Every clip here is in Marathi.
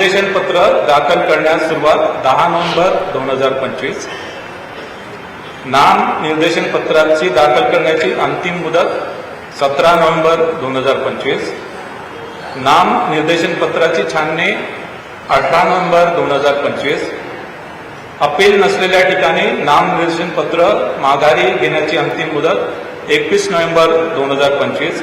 निर्देशन पत्र दाखल करण्यास सुरुवात दहा नोव्हेंबर दोन हजार पंचवीस. नाम निर्देशन पत्राची दाखल करण्याची अंतिम मुदत सतरा नोव्हेंबर दोन हजार पंचवीस. नाम निर्देशन पत्राची छाननी अठरा नोव्हेंबर दोन हजार पंचवीस. अपील नसलेल्या ठिकाणी नाम निर्देशन पत्र माघारी घेण्याची अंतिम मुदत एकवीस नोव्हेंबर दोन हजार पंचवीस.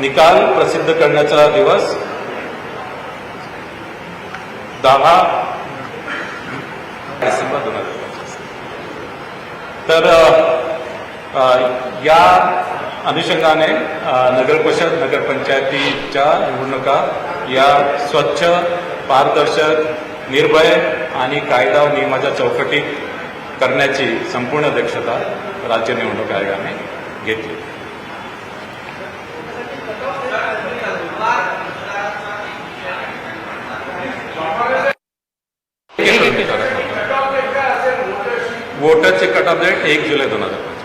निकाल प्रसिद्ध करण्याचा दिवस दहा डिसेंबर दोन हजार तर या अनुषंगाने नगर परिषद नगरपंचायतीच्या निवडणुका या स्वच्छ पारदर्शक निर्भय आणि कायदा व नियमाच्या चौकटीत करण्याची संपूर्ण दक्षता राज्य निवडणूक आयोगाने घेतली. वोटरचे कट ऑफ डेट एक जुलै दोन हजार